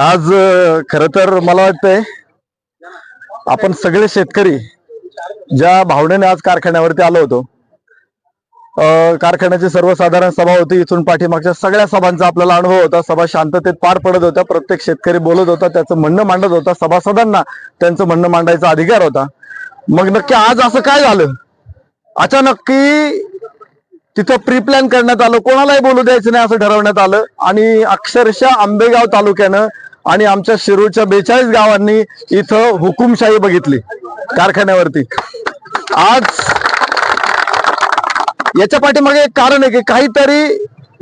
आज खर तर मला वाटतंय आपण सगळे शेतकरी ज्या भावनेने आज कारखान्यावरती आलो होतो कारखान्याची सर्वसाधारण सभा होती इथून पाठीमागच्या सगळ्या सभांचा आपल्याला अनुभव होता सभा शांततेत पार पडत होत्या प्रत्येक शेतकरी बोलत होता त्याचं म्हणणं मांडत होता सभासदांना त्यांचं म्हणणं मांडायचा अधिकार होता. मग नक्की आज असं काय झालं? अचानक की तिथं प्री प्लॅन करण्यात आलं कोणालाही बोलू द्यायचं नाही असं ठरवण्यात आलं आणि अक्षरशः आंबेगाव तालुक्यानं आणि आमच्या शिरूरच्या बेचाळीस गावांनी इथं हुकुमशाही बघितली कारखान्यावरती. आज याच्या पाठीमागे एक कारण आहे की काहीतरी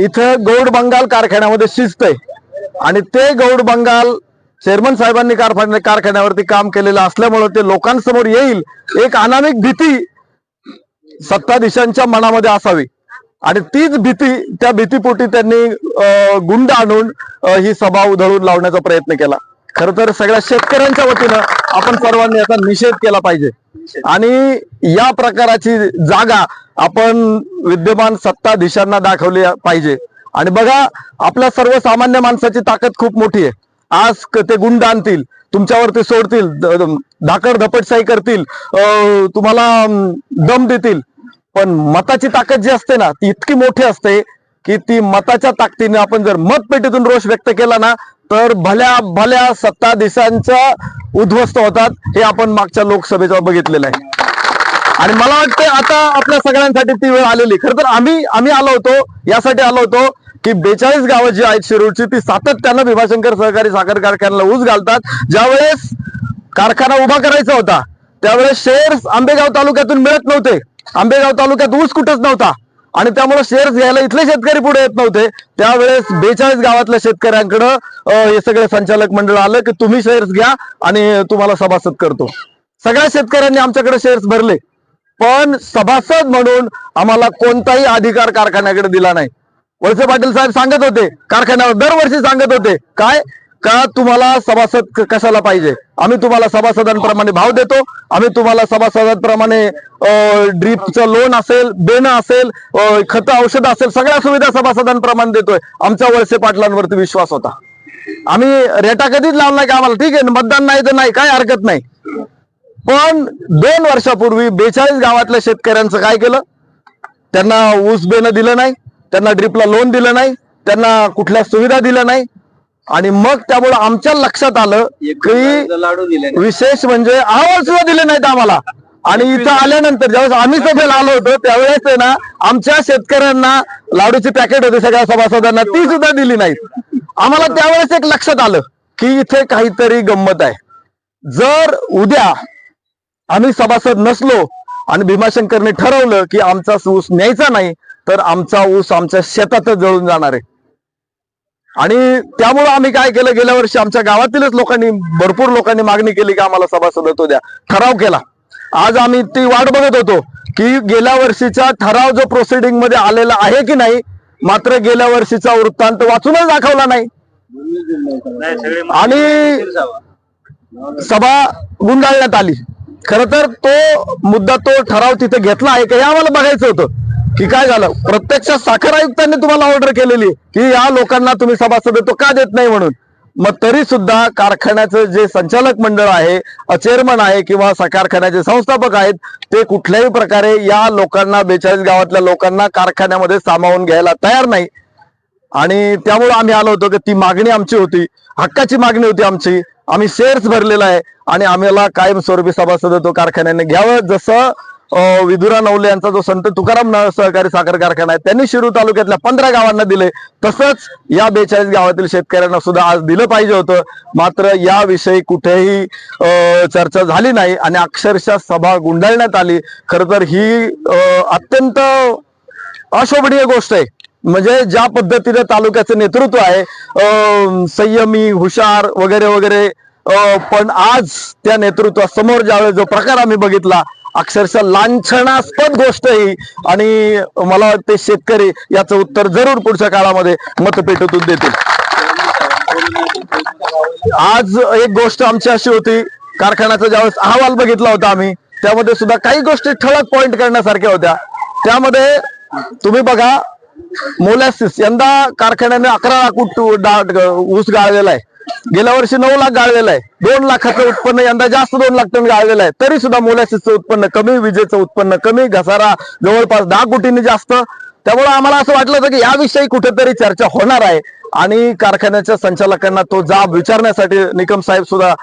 इथं गौड बंगाल कारखान्यामध्ये शिजतंय. आणि ते गौड बंगाल चेअरमन साहेबांनी कारखान्या कारखान्यावरती काम केलेलं असल्यामुळं ते लोकांसमोर येईल एक अनामिक भीती सत्ताधीशांच्या मनामध्ये असावी. आणि तीच भीती त्या भीतीपोटी त्यांनी गुंड आणून ही सभा उधळून लावण्याचा प्रयत्न केला. खर तर सगळ्या शेतकऱ्यांच्या वतीनं आपण सर्वांनी याचा निषेध केला पाहिजे. आणि या प्रकाराची जागा आपण विद्यमान सत्ताधीशांना दाखवली पाहिजे. आणि बघा आपल्या सर्वसामान्य माणसाची ताकद खूप मोठी आहे. आज ते गुंड आणतील तुमच्यावरती सोडतील धाकड धपटशाही करतील अं, तुम्हाला दम देतील. पण मताची ताकद जी असते ना ती इतकी मोठी असते की ती मताच्या ताकदीने आपण जर मतपेटीतून रोष व्यक्त केला ना तर भल्या भल्या सत्ताधीशांच्या उद्ध्वस्त होतात हे आपण मागच्या लोकसभेचा बघितलेलं आहे. आणि मला वाटतं आता आपल्या सगळ्यांसाठी ती वेळ आलेली. खर तर आम्ही आम्ही आलो होतो यासाठी आलो होतो की बेचाळीस गावं जी आहेत शिरूरची ती सातत्यानं भीमाशंकर सहकारी साखर कारखान्याला ऊस घालतात. ज्यावेळेस कारखाना उभा करायचा होता त्यावेळेस शेअर्स आंबेगाव तालुक्यातून मिळत नव्हते. आंबेगाव तालुक्यात ऊस कुठंच नव्हता. आणि त्यामुळे शेअर्स घ्यायला इथले शेतकरी पुढे येत नव्हते. त्यावेळेस बेचाळीस गावातल्या शेतकऱ्यांकडं हे सगळे संचालक मंडळ आलं की तुम्ही शेअर्स घ्या आणि तुम्हाला सभासद करतो. सगळ्या शेतकऱ्यांनी आमच्याकडे शेअर्स भरले. पण सभासद म्हणून आम्हाला कोणताही अधिकार कारखान्याकडे दिला नाही. वळसे पाटील साहेब सांगत होते कारखान्यावर दरवर्षी सांगत होते काय? का तुम्हाला सभासद कशाला पाहिजे? आम्ही तुम्हाला सभासदांप्रमाणे भाव देतो. आम्ही तुम्हाला सभासदांप्रमाणे ड्रीपचं लोन असेल बेणं असेल खत औषध असेल सगळ्या सुविधा सभासदांप्रमाणे देतोय. आमच्या वळसे पाटलांवरती विश्वास होता. आम्ही रेटा कधीच लावला नाही का आम्हाला? ठीक आहे मतदान नाही तर नाही काय हरकत नाही. पण दोन वर्षापूर्वी बेचाळीस गावातल्या शेतकऱ्यांचं काय केलं? त्यांना ऊस बेनं दिलं नाही त्यांना ड्रीपला लोन दिलं नाही त्यांना कुठल्या सुविधा दिल्या नाही आणि मग त्यामुळे आमच्या लक्षात आलं की लाडू दिले विशेष म्हणजे अहवाल सुद्धा दिले नाहीत आम्हाला. आणि इथं आल्यानंतर ज्यावेळेस आम्ही सभेला आलो होतो त्यावेळेस आहे ना आमच्या शेतकऱ्यांना लाडूची पॅकेट होते सगळ्या सभासदांना ती सुद्धा दिली नाहीत. आम्हाला त्यावेळेस एक लक्षात आलं की इथे काहीतरी गंमत आहे. जर उद्या आम्ही सभासद नसलो आणि भीमाशंकरने ठरवलं की आमचा ऊस न्यायचा नाही तर आमचा ऊस आमच्या शेतातच जळून जाणार आहे. आणि त्यामुळं आम्ही काय केलं गेल्या वर्षी आमच्या गावातीलच लोकांनी भरपूर लोकांनी मागणी केली की आम्हाला सभासदत्व द्या. ठराव केला. आज आम्ही ती वाट बघत होतो की गेल्या वर्षीचा ठराव जो प्रोसिडिंगमध्ये आलेला आहे की नाही मात्र गेल्या वर्षीचा वृत्तांत वाचूनच दाखवला नाही. आणि सभा गुंडाळण्यात आली. खर तर तो मुद्दा तो ठराव तिथे घेतला आहे का हे आम्हाला बघायचं होतं. की काय झालं? प्रत्यक्ष साखर आयुक्तांनी तुम्हाला ऑर्डर केलेली की या लोकांना तुम्ही सभासदत्व का देत नाही म्हणून. मग तरी सुद्धा कारखान्याचं जे संचालक मंडळ आहे चेअरमन आहे किंवा कारखान्याचे संस्थापक आहेत ते कुठल्याही प्रकारे या लोकांना बेचाळीस गावातल्या लोकांना कारखान्यामध्ये सामावून घ्यायला तयार नाही. आणि त्यामुळे आम्ही आलो होतो की ती मागणी आमची होती. हक्काची मागणी होती आमची. आम्ही शेअर्स भरलेला आहे आणि आम्हाला कायमस्वरूपी सभासदत्व कारखान्याने घ्यावं. जसं विधुरा विदुरा नवले यांचा जो संत तुकाराम सहकारी साखर कारखाना आहे त्यांनी शिरूर तालुक्यातल्या पंधरा गावांना दिले. तसंच या बेचाळीस गावातील शेतकऱ्यांना सुद्धा आज दिलं पाहिजे होतं. मात्र याविषयी कुठेही अं, चर्चा झाली नाही आणि अक्षरशः सभा गुंडाळण्यात आली. खरं तर ही अत्यंत अशोभनीय गोष्ट आहे. म्हणजे ज्या पद्धतीने तालुक्याचं नेतृत्व आहे अं, संयमी हुशार वगैरे वगैरे अं, पण आज त्या नेतृत्वासमोर ज्यावेळेस जो प्रकार आम्ही बघितला अक्षरशः लांछनास्पद गोष्ट ही. आणि मला वाटते शेतकरी याचं उत्तर जरूर पुढच्या काळामध्ये मतपेटीतून देतील. आज एक गोष्ट आमची अशी होती कारखान्याचा ज्यावेळेस अहवाल बघितला होता आम्ही त्यामध्ये सुद्धा काही गोष्टी ठळक पॉइंट करण्यासारख्या होत्या. त्यामध्ये तुम्ही बघा मोलॅसिस यंदा कारखान्याने अकरा लाख ऊस गाळलेला आहे. गेल्या वर्षी नऊ लाख गाळलेलं आहे. दोन लाखाचं उत्पन्न यंदा जास्त दोन लाख टन गाळलेलं आहे. तरी सुद्धा मोलॅसिसचं उत्पन्न कमी विजेचं उत्पन्न कमी घसारा जवळपास दहा कोटींनी जास्त. त्यामुळे आम्हाला असं वाटलं होतं की याविषयी कुठेतरी चर्चा होणार आहे. आणि कारखान्याच्या संचालकांना तो जाब विचारण्यासाठी निकम साहेब सुद्धा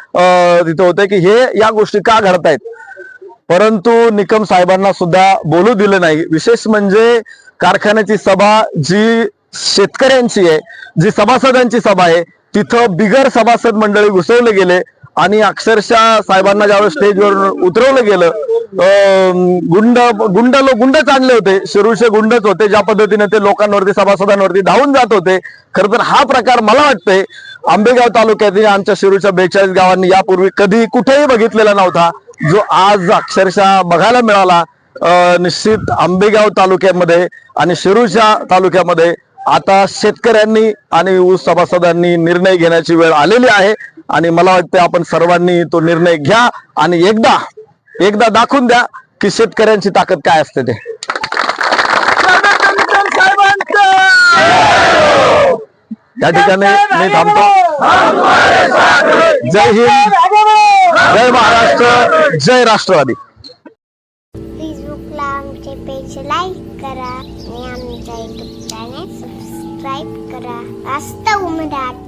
तिथे होते की हे या गोष्टी का घडतायत? परंतु निकम साहेबांना सुद्धा बोलू दिलं नाही. विशेष म्हणजे कारखान्याची सभा जी शेतकऱ्यांची आहे जी सभासदांची सभा आहे तिथं बिगर सभासद मंडळी घुसवले गेले आणि अक्षरशः साहेबांना ज्यावेळेस स्टेजवरून उतरवलं गेलं अं, गुंड गुंड लोक गुंडच आणले होते. शिरूरचे गुंडच होते ज्या पद्धतीने ते लोकांवरती सभासदांवरती धावून जात होते. खर तर हा प्रकार मला वाटतंय आंबेगाव तालुक्यातील आमच्या शिरूच्या बेचाळीस गावांनी यापूर्वी कधी कुठेही बघितलेला नव्हता. जो आज अक्षरशः बघायला मिळाला निश्चित आंबेगाव तालुक्यामध्ये आणि शिरूच्या तालुक्यामध्ये आता शेतकऱ्यांनी आणि ऊस सभासदांनी निर्णय घेण्याची वेळ आलेली आहे आणि मला वाटतं आपण सर्वांनी तो निर्णय घ्या आणि एकदा एकदा दाखवून द्या की शेतकऱ्यांची ताकद काय असते ते. या ठिकाणी मी थांबतो. जय हिंद जय महाराष्ट्र जय राष्ट्रवादी. करा आणि